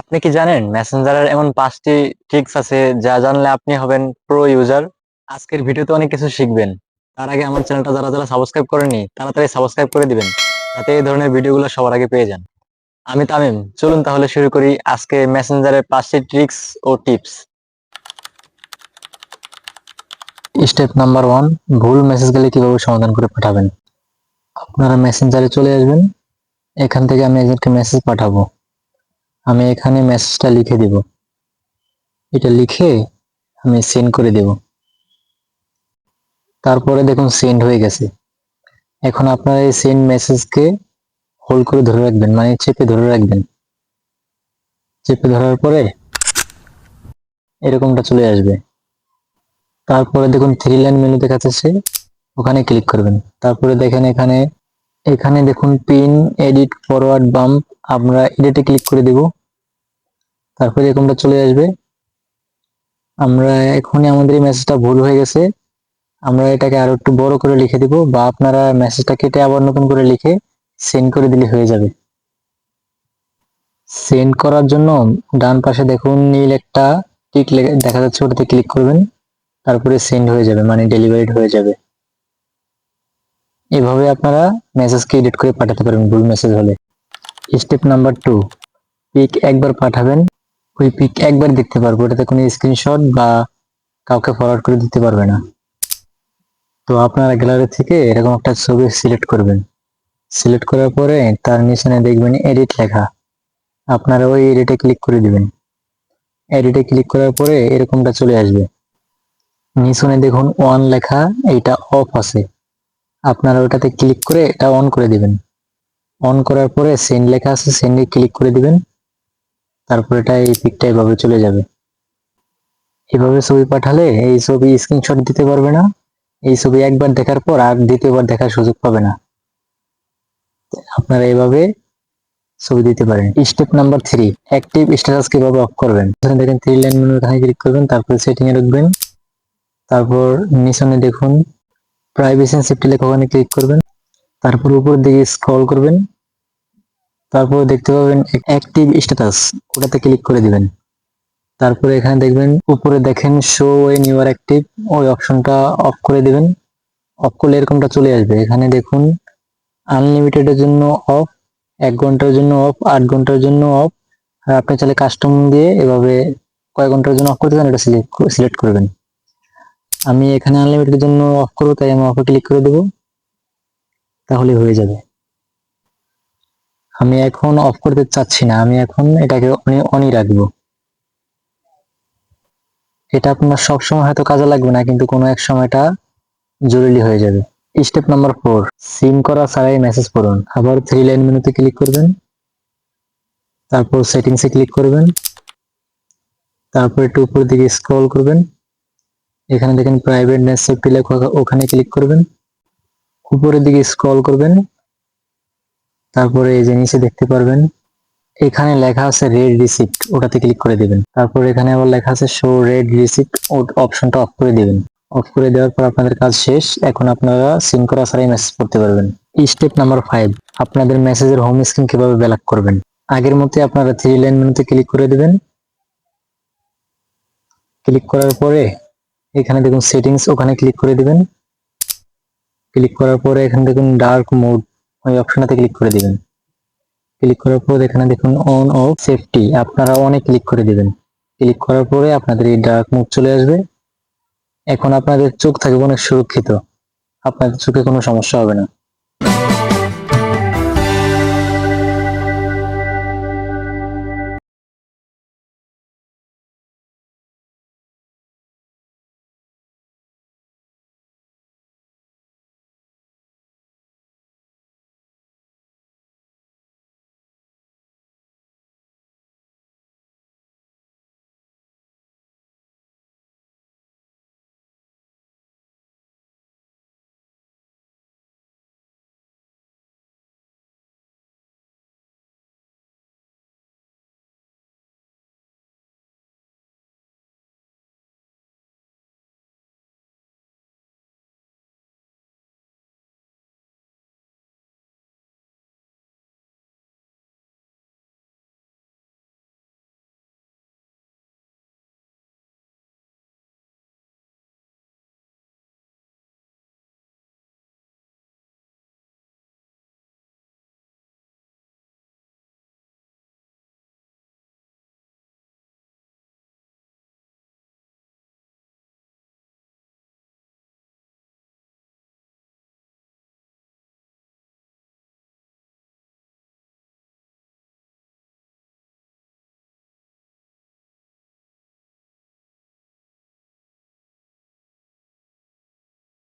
আপনি কি জানেন মেসেঞ্জারের এমন পাঁচটি ট্রিক্স আছে যা জানলে আপনি হবেন প্রো ইউজার আজকের ভিডিওতে অনেক কিছু শিখবেন। তার আগে আমার চ্যানেলটা যারা যারা সাবস্ক্রাইব করেনি তাড়াতাড়ি সাবস্ক্রাইব করে দিবেন, যাতে এই ধরনের ভিডিওগুলো সবার আগে পেয়ে যান। আমি তামিম, চলুন তাহলে শুরু করি আজকে মেসেঞ্জারের পাঁচটি ট্রিক্স ও টিপস স্টেপ নাম্বার ওয়ান ভুল মেসেজ গেলে কীভাবে সমাধান করে পাঠাবেন? আপনারা মেসেঞ্জারে চলে আসবেন। এখান থেকে আমি একজনকে মেসেজ পাঠাবো। আমি এখানে মেসেজটা লিখে দিব। এটা লিখে আমি সেন্ড করে দেব। তারপরে দেখুন সেন্ড হয়ে গেছে। এখন আপনারা এই সেন্ড মেসেজকে হোল্ড করে ধরে রাখবেন মানে চেপে ধরে রাখবেন। চেপে ধরার পরে এরকমটা চলে আসবে। তারপরে দেখুন থ্রি লাইন মেনু দেখাচ্ছে ওখানে ক্লিক করবেন। তারপরে দেখেন এখানে এখানে দেখুন পিন এডিট ফরওয়ার্ড বাম্প আমরা এডিটে ক্লিক করে দেব। তারপরে এরকমটা চলে আসবে। আমরা এখনই আমাদের এই মেসেজটা ভুল হয়ে গেছে। আমরা এটাকে আরও একটু বড় করে লিখে দিব বা আপনারা মেসেজটা কেটে আবার নতুন করে লিখে সেন্ড করে দিলে হয়ে যাবে। সেন্ড করার জন্য ডান পাশে দেখুন নীল একটা টিক দেখা যাচ্ছে, ওটাতে ক্লিক করবেন। তারপরে সেন্ড হয়ে যাবে মানে ডেলিভারিড হয়ে যাবে। এভাবে আপনারা মেসেজকে এডিট করে পাঠাতে পারবেন, ভুল মেসেজ হলে। স্টেপ নাম্বার টু পিক একবার পাঠাবেন। ওই পিক একবার দেখতে পারব, ওটাতে কোনো স্ক্রিনশট বা কাউকে ফরওয়ার্ড করে দিতে পারবে না। তো আপনারা গ্যালারি থেকে এরকম একটা ছবি সিলেক্ট করবেন। সিলেক্ট করার পরে তার নিচে দেখবেন এডিট লেখা। আপনারা ওই এডিটে ক্লিক করে দিবেন। এডিটে ক্লিক করার পরে এরকমটা চলে আসবে। নিচনে দেখুন ওয়ান লেখা এইটা অফ আছে। আপনারা ওটাতে ক্লিক করে এটা অন করে দিবেন। অন করার পরে সেন্ড লেখা আছে সেন্ডে ক্লিক করে দিবেন। তারপর এটা এই পিকটা এভাবে চলে যাবে। এভাবে ছবি পাঠালে এই ছবি স্ক্রিনশট দিতে পারবে না। এই ছবি একবার দেখার পর আর দ্বিতীয়বার দেখার সুযোগ পাবে না। আপনারা এভাবে ছবি দিতে পারেন। Step number three active status কীভাবে অফ করবেন? দেখেন থ্রি লাইন মেনু এখানে ক্লিক করবেন, তারপরে সেটিং এ ঢুকবেন। তারপর নিচনে দেখুন প্রাইভেসি এন্ড সেফটি লেখা ওখানে ক্লিক করবেন। তারপর উপর দিকে স্ক্রল করবেন। তারপর দেখতে পাবেন অ্যাক্টিভ স্ট্যাটাস ওটাতে ক্লিক করে দিবেন। তারপরে এখানে দেখবেন উপরে দেখেন show when you are active ওই অপশনটা অফ করে দিবেন। অফ করলে এরকমটা চলে আসবে। এখানে দেখুন আনলিমিটেডের জন্য অফ এক ঘণ্টার জন্য অফ আট ঘণ্টার জন্য অফ আর আপনি চাইলে কাস্টম দিয়ে এভাবে কয় ঘণ্টার জন্য অফ করতে চান এটা সিলেক্ট সিলেক্ট করবেন। আমি এখানে আনলিমিটেডের জন্য অফ করব, তাই আমি অফে ক্লিক করে দেবো। তাহলে হয়ে যাবে। আমি এখন অফ করতে চাচ্ছি না, আমি এখন এটাকে অনই রাখব। এটা আপনার সবসময় হয়তো কাজে লাগবে না, কিন্তু কোনো এক সময় এটা জরুরি হয়ে যাবে। স্টেপ নাম্বার ফোর সিম করা ছাড়াই মেসেজ পড়ুন। আবার থ্রি লাইন মেনুতে ক্লিক করবেন। তারপর সেটিংসে ক্লিক করবেন। তারপর একটু উপর দিকে স্ক্রল করবেন। এখানে দেখেন প্রাইভেট নেট সেফটি লেখা ওখানে ক্লিক করবেন। উপরের দিকে স্ক্রল করবেন। তারপরে এই যে নিচে দেখতে পারবেন, এখানে লেখা আছে রেড রিসিপ্ট ওটাতে ক্লিক করে দিবেন। তারপর এখানে আবার লেখা আছে শো রেড রিসিপ্ট অপশনটা অফ করে দিবেন। অফ করে দেওয়ার পর আপনাদের কাজ শেষ, এখন আপনারা সিম করা ছাড়াই মেসেজ করতে পারবেন। স্টেপ নাম্বার ফাইভ আপনাদের মেসেজের হোম স্ক্রিন কীভাবে ব্যালাক করবেন? আগের মতো আপনারা থ্রি লাইন মেনুতে ক্লিক করে দিবেন। ক্লিক করার পরে এখানে দেখুন সেটিংস ওখানে ক্লিক করে দিবেন। ক্লিক করার পরে এখানে দেখুন ডার্ক মোড ওই অপশনটাতে ক্লিক করে দিবেন। ক্লিক করার পর এখানে দেখুন অন অফ সেফটি আপনারা অনে ক্লিক করে দিবেন। ক্লিক করার পরে আপনাদের এই ডার্ক মোড চলে আসবে। এখন আপনাদের চোখ থাকবে অনেক সুরক্ষিত। আপনাদের চোখে কোনো সমস্যা হবে না।